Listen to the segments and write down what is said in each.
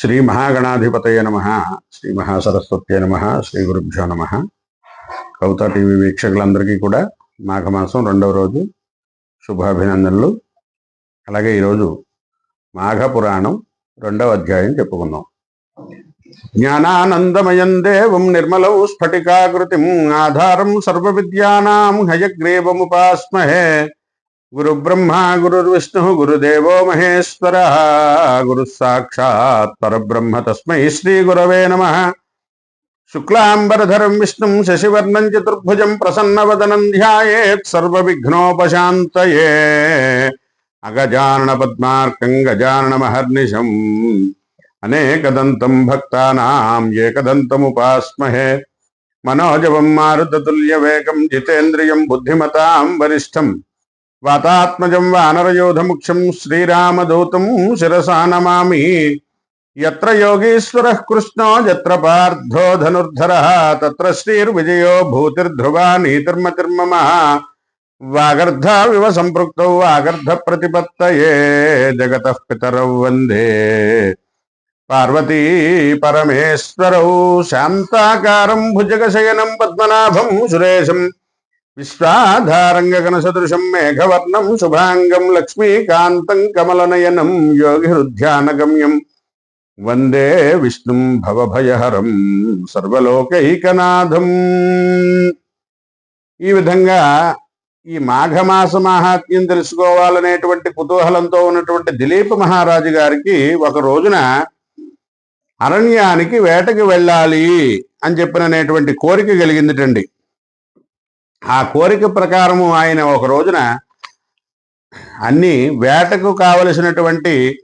శ్రీ మహాగణాధిపతయ నమ. శ్రీ మహాసరస్వత్యే నమ. శ్రీ గురుభ్యో నమ. కవిత టీవీ వీక్షకులందరికీ కూడా మాఘమాసం రెండవ రోజు శుభాభినందనలు. అలాగే ఈరోజు మాఘ పురాణం రెండవ అధ్యాయం చెప్పుకుందాం. జ్ఞానానందమయం దేవం నిర్మలౌ స్ఫటికాకృతిం. ఆధారం సర్వ విద్యానాం హయగ్రీవముపాస్మహే. गुरु ब्रह्मा गुरुर्विष्णु, गुरुदेव महेश्वर। गुरु साक्षात् परब्रह्म तस्म श्री गुरवे नमः। शुक्लांबरधरं विष्णुं शशिवर्णं चतुर्भुजं प्रसन्नवदनं ध्यायेत् सर्वविघ्नोपशान्तये। अगजाननपद्मार्कं गजाननमहर्निशम् अनेकदन्तं भक्तानां एकदन्तमुपास्महे। मनोजवं मारुततुल्यवेगं जितेन्द्रियं बुद्धिमता वरिष्ठम्। వాతాత్మజం వానరయోధముఖ్యం శ్రీరామదూతం శిరసా నమామి. ఎత్ర యోగీశ్వర కృష్ణో యత్ర పార్థో ధనుర్ధర తత్ర శ్రీర్విజయో భూతిర్ధ్రువా నీతిర్మతిర్మమ. వాగర్ధావివ సంపృక్త వాగర్ధ ప్రతిపత్తయే జగత పితరౌ వందే. పార్వతీ పరమేశ్వరౌ శాంతాకారం భుజగశయనం పద్మనాభం సురేశం విశ్వాధారంగగణసదృశం మేఘవర్ణం శుభాంగం లక్ష్మీకాంతం కమలనయనం యోగిహృధ్యానగమ్యం వందే విష్ణుం భవభయహరం సర్వలోకైకనాథం. ఈ విధంగా ఈ మాఘమాస మాహాత్మ్యం తెలుసుకోవాలనేటువంటి కుతూహలంతో ఉన్నటువంటి దిలీప్ మహారాజు గారికి ఒక రోజున అరణ్యానికి వేటకి వెళ్ళాలి అని చెప్పిననేటువంటి కోరిక కలిగిందిటండి. ఆ కోరిక ప్రకారము ఆయన ఒక రోజున అన్ని వేటకు కావలసినటువంటి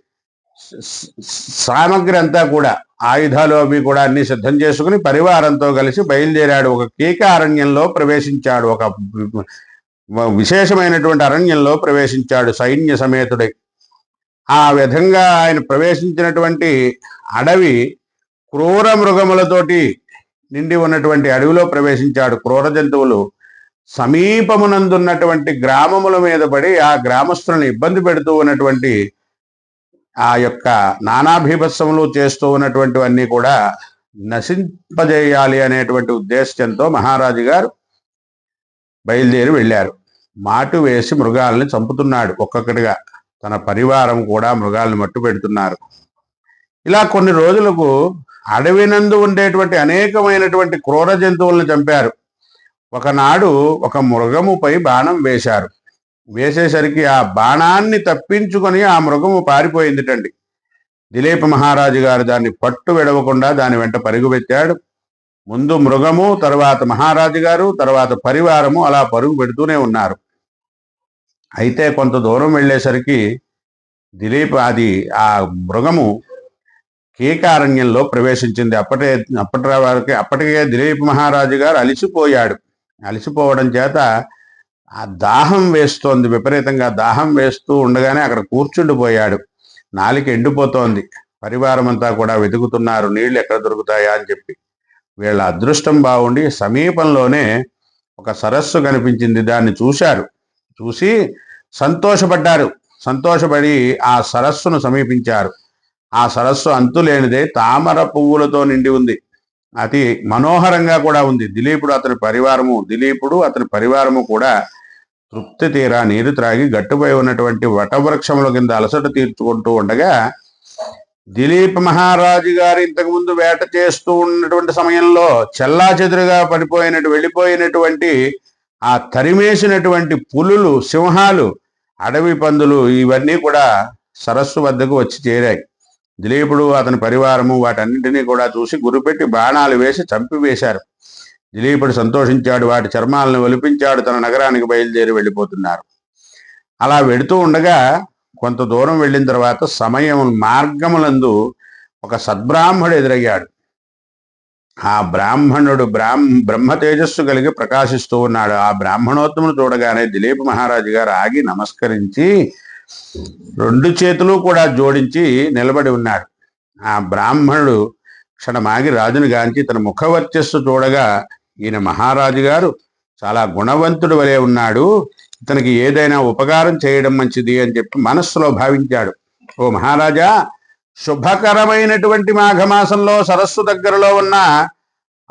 సామగ్రి అంతా కూడా ఆయుధాలు అవి కూడా అన్ని సిద్ధం చేసుకుని పరివారంతో కలిసి బయలుదేరాడు. ఒక కీక అరణ్యంలో ప్రవేశించాడు. ఒక విశేషమైనటువంటి అరణ్యంలో ప్రవేశించాడు సైన్య సమేతుడై. ఆ విధంగా ఆయన ప్రవేశించినటువంటి అడవి క్రూర మృగములతోటి నిండి ఉన్నటువంటి అడవిలో ప్రవేశించాడు. క్రూర జంతువులు సమీపమునందున్నటువంటి గ్రామముల మీద పడి ఆ గ్రామస్తులను ఇబ్బంది పెడుతూ ఉన్నటువంటి ఆ యొక్క నానాభీభత్సములు చేస్తూ ఉన్నటువంటివన్నీ కూడా నశింపజేయాలి అనేటువంటి ఉద్దేశంతో మహారాజు గారు బయలుదేరి వెళ్ళారు. మాటు వేసి మృగాల్ని చంపుతున్నాడు. ఒక్కొక్కటిగా తన పరివారం కూడా మృగాల్ని మట్టు పెడుతున్నారు. ఇలా కొన్ని రోజులకు అడవినందు ఉండేటువంటి అనేకమైనటువంటి క్రూర జంతువులను చంపారు. ఒకనాడు ఒక మృగముపై బాణం వేశారు. వేసేసరికి ఆ బాణాన్ని తప్పించుకొని ఆ మృగము పారిపోయిందిటండి. దిలీప్ మహారాజు గారు దాన్ని పట్టు విడవకుండా దాని వెంట పరుగుపెట్టాడు. ముందు మృగము తర్వాత మహారాజు గారు తర్వాత పరివారము అలా పరుగు పెడుతూనే ఉన్నారు. అయితే కొంత దూరం వెళ్ళేసరికి దిలీప్ అది ఆ మృగము కీకారణ్యంలో ప్రవేశించింది. అప్పటే అప్పటి వరకు అప్పటికే దిలీప్ మహారాజు గారు అలిసిపోయాడు. అలసిపోవడం చేత ఆ దాహం వేస్తోంది. విపరీతంగా దాహం వేస్తూ ఉండగానే అక్కడ కూర్చుండిపోయాడు. నాలిక ఎండిపోతోంది. పరివారం అంతా కూడా వెతుకుతున్నారు. నీళ్ళు ఎక్కడ దొరుకుతాయా అని చెప్పి. వీళ్ళ అదృష్టం బాగుండి సమీపంలోనే ఒక సరస్సు కనిపించింది. దాన్ని చూశారు. చూసి సంతోషపడ్డారు. సంతోషపడి ఆ సరస్సును సమీపించారు. ఆ సరస్సు అంతులేనిదే తామర పువ్వులతో నిండి ఉంది. అతి మనోహరంగా కూడా ఉంది. దిలీపుడు అతని పరివారము దిలీపుడు అతని పరివారము కూడా తృప్తి తీరా నీరు త్రాగి గట్టుపై ఉన్నటువంటి వటవృక్షముల కింద అలసట తీర్చుకుంటూ ఉండగా దిలీప్ మహారాజు గారు ఇంతకుముందు వేట చేస్తూ ఉన్నటువంటి సమయంలో చెల్లా చెదురుగా పడిపోయినట్టు వెళ్ళిపోయినటువంటి ఆ తరిమేసినటువంటి పులులు సింహాలు అడవి పందులు ఇవన్నీ కూడా సరస్సు వద్దకు వచ్చి చేరాయి. దిలీపుడు అతని పరివారము వాటన్నింటినీ కూడా చూసి గురిపెట్టి బాణాలు వేసి చంపివేశారు దిలీపుడు సంతోషించాడు వాటి చర్మాలను ఒలిపించాడు తన నగరానికి బయలుదేరి వెళ్ళిపోతున్నారు. అలా వెడుతూ ఉండగా కొంత దూరం వెళ్ళిన తర్వాత సమయం మార్గములందు ఒక సద్బ్రాహ్మడు ఎదురయ్యాడు. ఆ బ్రాహ్మణుడు బ్రాహ్మ బ్రహ్మ తేజస్సు కలిగి ప్రకాశిస్తూ ఉన్నాడు. ఆ బ్రాహ్మణోత్తమును చూడగానే దిలీప్ మహారాజు గారు ఆగి నమస్కరించి రెండు చేతులు కూడా జోడించి నిలబడి ఉన్నాడు. ఆ బ్రాహ్మణుడు క్షణమాగి రాజును గాంచి తన ముఖవర్చస్సు చూడగా ఈయన మహారాజు గారు చాలా గుణవంతుడు వలె ఉన్నాడు. ఇతనికి ఏదైనా ఉపకారం చేయడం మంచిది అని చెప్పి మనస్సులో భావించాడు. ఓ మహారాజా శుభకరమైనటువంటి మాఘమాసంలో సరస్సు దగ్గరలో ఉన్న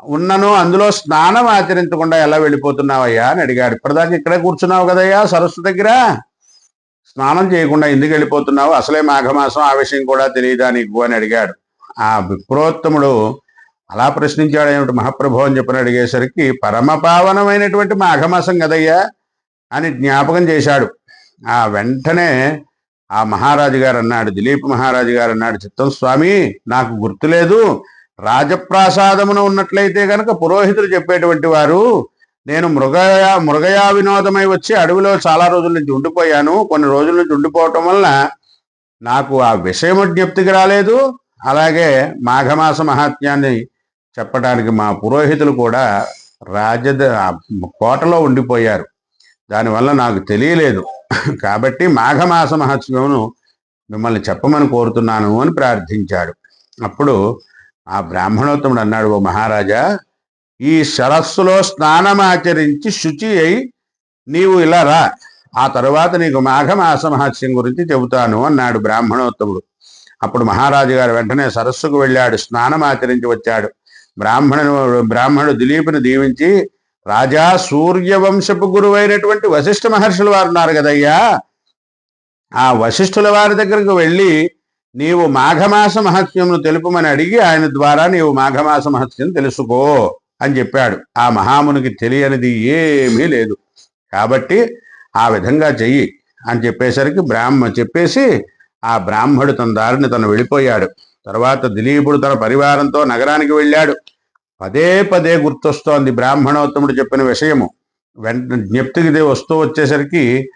ఉన్నను అందులో స్నానం ఆచరించకుండా ఎలా వెళ్ళిపోతున్నావయ్యా అని అడిగాడు. ఇప్పటిదాకా ఇక్కడే కూర్చున్నావు కదయ్యా సరస్సు దగ్గర? స్నానం చేయకుండా ఎందుకు వెళ్ళిపోతున్నావు? అసలే మాఘమాసం ఆ విషయం కూడా తెలియదా నీకు అని అడిగాడు. ఆ విప్రోత్తముడు అలా ప్రశ్నించాడు ఏమిటి మహాప్రభు అని చెప్పని అడిగేసరికి పరమ పావనమైనటువంటి మాఘమాసం కదయ్యా అని జ్ఞాపకం చేశాడు. ఆ వెంటనే ఆ మహారాజు గారు అన్నాడు దిలీప్ మహారాజు గారు అన్నాడు చిత్తం స్వామి నాకు గుర్తులేదు. రాజప్రాసాదమున ఉన్నట్లయితే గనక పురోహితులు చెప్పేటువంటి వారు నేను మృగయా మృగయా వినోదమై వచ్చి అడవిలో చాలా రోజుల నుంచి ఉండిపోయాను. కొన్ని రోజుల నుంచి ఉండిపోవటం వలన నాకు ఆ విషయము జ్ఞప్తికి రాలేదు. అలాగే మాఘమాస మహాత్మ్యాన్ని చెప్పడానికి మా పురోహితులు కూడా రాజద కోటలో ఉండిపోయారు. దానివల్ల నాకు తెలియలేదు. కాబట్టి మాఘమాస మహాత్మ్యమును మిమ్మల్ని చెప్పమని కోరుతున్నాను అని ప్రార్థించాడు. అప్పుడు ఆ బ్రాహ్మణోత్తముడు అన్నాడు ఓ మహారాజా ఈ సరస్సులో స్నానమాచరించి శుచి అయి నీవు ఇలా రా. ఆ తరువాత నీకు మాఘమాస మహత్యం గురించి చెబుతాను అన్నాడు బ్రాహ్మణోత్తముడు. అప్పుడు మహారాజు గారు వెంటనే సరస్సుకు వెళ్ళాడు స్నానం ఆచరించి వచ్చాడు. బ్రాహ్మణుడు బ్రాహ్మణుడు దిలీపుని దీవించి రాజా సూర్యవంశపు గురువైనటువంటి వశిష్ఠ మహర్షుల వారు ఉన్నారు కదయ్యా. ఆ వశిష్ఠుల వారి దగ్గరకు వెళ్ళి నీవు మాఘమాస మహత్యంను తెలుపమని అడిగి ఆయన ద్వారా నీవు మాఘమాస మహత్యం తెలుసుకో. అని చెప్పాడు. ఆ మహామునికి తెలియనిది ఏమీ లేదు. కాబట్టి ఆ విధంగా చెయ్యి అని చెప్పేసరికి బ్రాహ్మ చెప్పేసి ఆ బ్రాహ్మడు తన దారిని తను వెళ్ళిపోయాడు. తర్వాత దిలీపుడు తన పరివారంతో నగరానికి వెళ్ళాడు. పదే పదే గుర్తొస్తోంది బ్రాహ్మణోత్తముడు చెప్పిన విషయము. వెంట జ్ఞప్తికి వస్తూ వచ్చేసరికి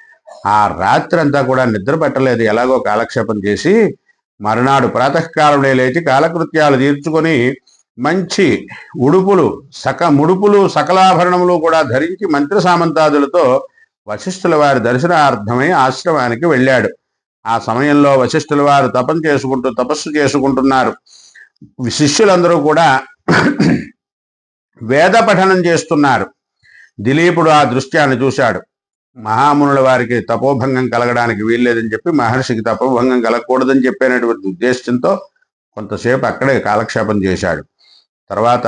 ఆ రాత్రి అంతా కూడా నిద్ర పట్టలేదు. ఎలాగో కాలక్షేపం చేసి మరునాడు ప్రాతకాలంలో లేచి కాలకృత్యాలు తీర్చుకొని మంచి ఉడుపులు సక ముడుపులు సకలాభరణములు కూడా ధరించి మంత్రి సామంతాదులతో వశిష్ఠుల వారి దర్శనార్థమై ఆశ్రమానికి వెళ్ళాడు. ఆ సమయంలో వశిష్ఠుల వారు తపం చేసుకుంటూ తపస్సు చేసుకుంటున్నారు. శిష్యులందరూ కూడా వేద పఠనం చేస్తున్నారు. దిలీపుడు ఆ దృశ్యాన్ని చూశాడు. మహామునుల వారికి తపోభంగం కలగడానికి వీల్లేదని చెప్పి మహర్షికి తపోభంగం కలగకూడదని చెప్పినటువంటి ఉద్దేశంతో కొంతసేపు అక్కడే కాలక్షేపం చేశాడు. తర్వాత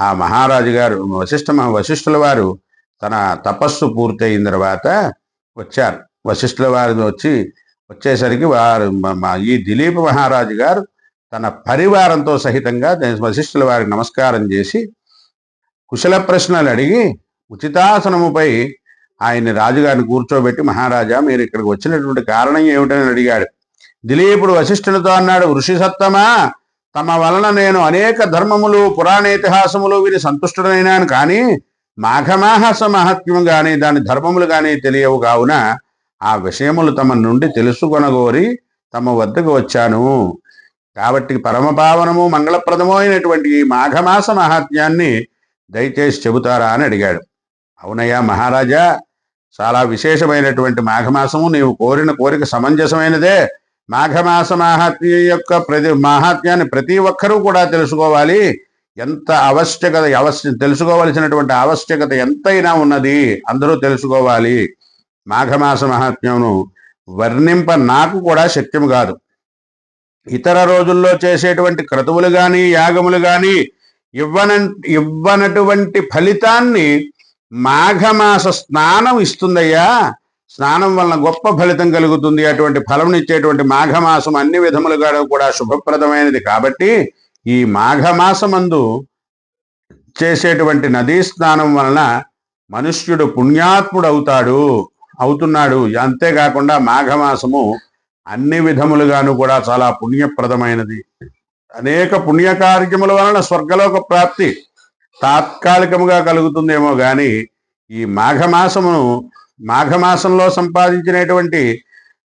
ఆ మహారాజు గారు వశిష్ఠ వశిష్ఠుల వారు తన తపస్సు పూర్తయిన తర్వాత వచ్చారు. వశిష్ఠుల వారు వచ్చి వచ్చేసరికి వారు ఈ దిలీప్ మహారాజు గారు తన పరివారంతో సహితంగా వశిష్ఠుల వారికి నమస్కారం చేసి కుశల ప్రశ్నలు అడిగి ఉచితాసనముపై ఆయన్ని రాజుగారిని కూర్చోబెట్టి మహారాజా మీరు ఇక్కడికి వచ్చినటువంటి కారణం ఏమిటని అడిగాడు. దిలీపుడు వశిష్ఠునితో అన్నాడు ఋషి సత్తమా తమ వలన నేను అనేక ధర్మములు పురాణేతిహాసములు విని సంతుష్టుడైనాను కానీ మాఘమాహస మహత్యము గాని దాని ధర్మములు గాని తెలియవు. కావున ఆ విషయములు తమ నుండి తెలుసుకొనగోరి తమ వద్దకు వచ్చాను. కాబట్టి పరమపావనము మంగళప్రదము అయినటువంటి ఈ మాఘమాస మహాత్మ్యాన్ని దయచేసి చెబుతారా అని అడిగాడు. అవునయ్యా మహారాజా చాలా విశేషమైనటువంటి మాఘమాసము నీవు కోరిన కోరిక సమంజసమైనదే. మాఘమాస మహాత్మ్యం యొక్క ప్రతి మహాత్మ్యాన్ని ప్రతి ఒక్కరూ కూడా తెలుసుకోవాలి. ఎంత ఆవశ్యకత అవశ్య తెలుసుకోవలసినటువంటి ఆవశ్యకత ఎంతైనా ఉన్నది అందరూ తెలుసుకోవాలి. మాఘమాస మహాత్మ్యమును వర్ణింప నాకు కూడా శక్యం కాదు. ఇతర రోజుల్లో చేసేటువంటి క్రతువులు కానీ యాగములు కానీ ఇవ్వన ఇవ్వనటువంటి ఫలితాన్ని మాఘమాస స్నానం ఇస్తుందయ్యా. స్నానం వలన గొప్ప ఫలితం కలుగుతుంది. అటువంటి ఫలం ఇచ్చేటువంటి మాఘమాసం అన్ని విధములుగా కూడా శుభప్రదమైనది. కాబట్టి ఈ మాఘమాసమందు చేసేటువంటి నదీ స్నానం వలన మనుష్యుడు పుణ్యాత్ముడు అవుతాడు అవుతున్నాడు. అంతేకాకుండా మాఘమాసము అన్ని విధములుగాను కూడా చాలా పుణ్యప్రదమైనది. అనేక పుణ్యకార్యముల వలన స్వర్గలోక ప్రాప్తి తాత్కాలికముగా కలుగుతుందేమో గాని ఈ మాఘమాసమును మాఘమాసంలో సంపాదించినటువంటి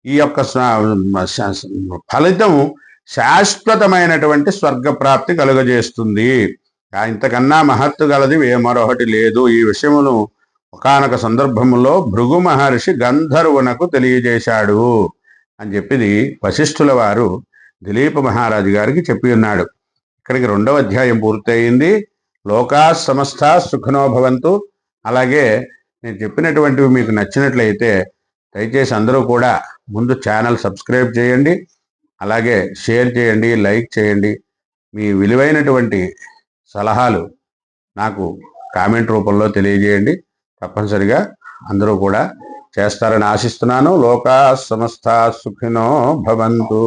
ఈ యొక్క ఫలితం శాశ్వతమైనటువంటి స్వర్గ ప్రాప్తి కలుగజేస్తుంది ఇంతకన్నా మహత్తు గలది ఏ మరొకటి లేదు. ఈ విషయమును ఒకానొక సందర్భంలో భృగు మహర్షి గంధర్వునకు తెలియజేశాడు అని చెప్పిది వశిష్ఠుల వారు దిలీప మహారాజు గారికి చెప్పి ఉన్నాడు. ఇక్కడికి రెండవ అధ్యాయం పూర్తయింది. లోకా సమస్త సుఖనోభవంతు అలాగే నేను చెప్పినటువంటివి మీకు నచ్చినట్లయితే దయచేసి అందరూ కూడా ముందు ఛానల్ సబ్స్క్రైబ్ చేయండి అలాగే షేర్ చేయండి లైక్ చేయండి. మీ విలువైనటువంటి సలహాలు నాకు కామెంట్ రూపంలో తెలియజేయండి. తప్పనిసరిగా అందరూ కూడా చేస్తారని ఆశిస్తున్నాను. లోకా సమస్త సుఖినో భవంతు.